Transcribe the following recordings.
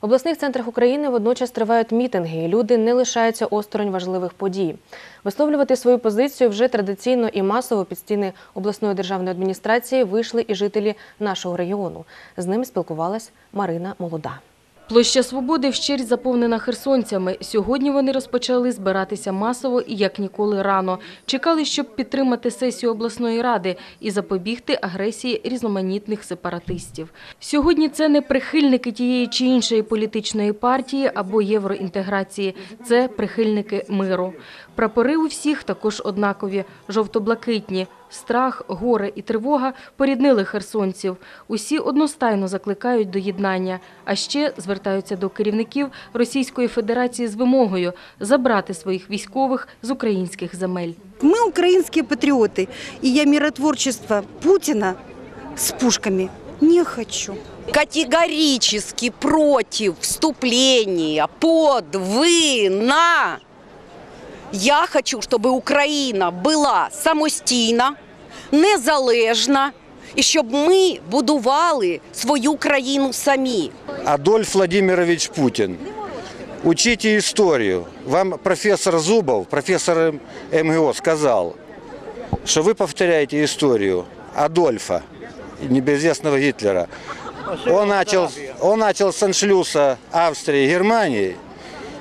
В обласних центрах України водночас тривають мітинги, і люди не лишаються осторонь важливих подій. Висловлювати свою позицію вже традиційно і масово під стіни обласної державної адміністрації вийшли і жителі нашого регіону. З ними спілкувалась Марина Молода. Площа Свободи вщерть заповнена херсонцями. Сьогодні вони розпочали збиратися масово і як ніколи рано. Чекали, щоб підтримати сесію обласної ради і запобігти агресії різноманітних сепаратистів. Сьогодні це не прихильники тієї чи іншої політичної партії або євроінтеграції. Це прихильники миру. Прапори у всіх також однакові – жовто-блакитні Страх, горе і тривога поріднили херсонців. Усі одностайно закликають до єднання, а ще звертаються до керівників Російської Федерації з вимогою забрати своїх військових з українських земель. Мы украинские патриоты, и я миротворчество Путина с пушками не хочу. категорически против вступления под «вы» на. Я хочу, чтобы Україна була самостійна, незалежна, і щоб ми будували свою країну самі. Адольф Владимирович Путин. Учите историю. Вам профессор Зубов, профессор МГО, сказал, что вы повторяете историю Адольфа, небезызвестного Гитлера. Он начал, он начал с аншлюса Австрии и Германии.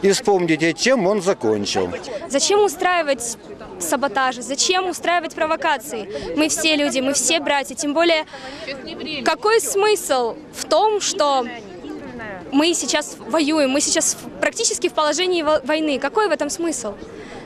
И вспомните, чем он закончил. Зачем устраивать саботажи? Зачем устраивать провокации? Мы все люди, мы все братья. Тем более, какой смысл в том, что мы сейчас воюем, мы сейчас в- практически в положении во- войны. Какой в этом смысл?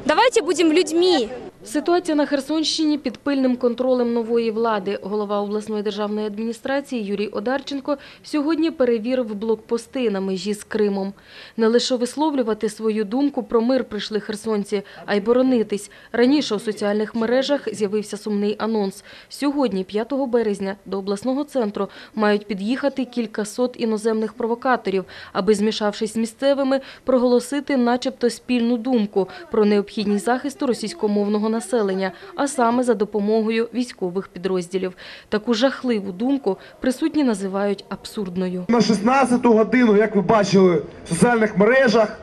Давайте будем людьми. Ситуація на Херсонщині під пильним контролем нової влади. Голова обласної державної адміністрації Юрій Одарченко сьогодні перевірив блокпости на межі з Кримом. Не лише висловлювати свою думку про мир прийшли херсонці, а й боронитись. Раніше у соціальних мережах з'явився сумний анонс. Сьогодні, 5 березня, до обласного центру мають під'їхати кількасот іноземних провокаторів, аби, змішавшись з місцевими, проголосити начебто спільну думку про необхідність захисту російськомовного населення, а саме за допомогою військових підрозділів. Таку жахливу думку присутні називають абсурдною. На 16 годину, як ви бачили в соціальних мережах,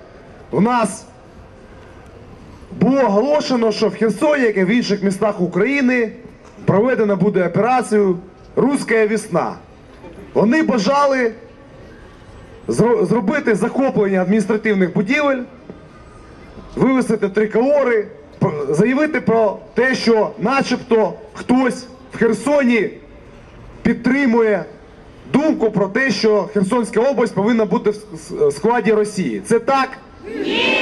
у нас було оголошено, що в Херсоні, як і в інших містах України, проведена буде операцію Руська весна. Вони бажали зробити захоплення адміністративних будівель, вивесити триколори, заявити про те, що начебто хтось в Херсоні підтримує думку про те, що Херсонська область повинна бути в складі Росії. Це так? Ні.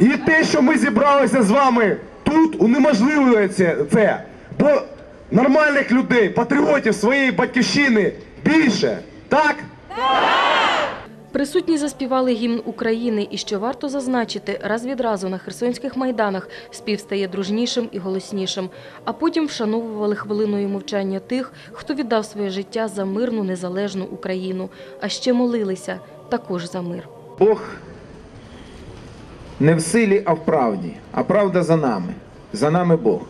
І те, що ми зібралися з вами тут, унеможливлює це. Бо нормальних людей, патріотів своєї батьківщини більше. Так? Присутні заспівали гімн України і, що варто зазначити, раз відразу на херсонських майданах спів стає дружнішим і голоснішим, а потім вшановували хвилиною мовчання тих, хто віддав своє життя за мирну незалежну Україну, а ще молилися також за мир. Бог не в силі, а в правді, а правда за нами. За нами Бог.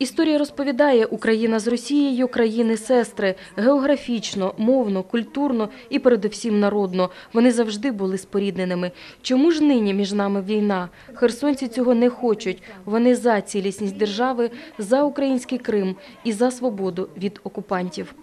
Історія розповідає, Україна з Росією – країни-сестри. Географічно, мовно, культурно і передусім народно. Вони завжди були спорідненими. Чому ж нині між нами війна? Херсонці цього не хочуть. Вони за цілісність держави, за український Крим і за свободу від окупантів.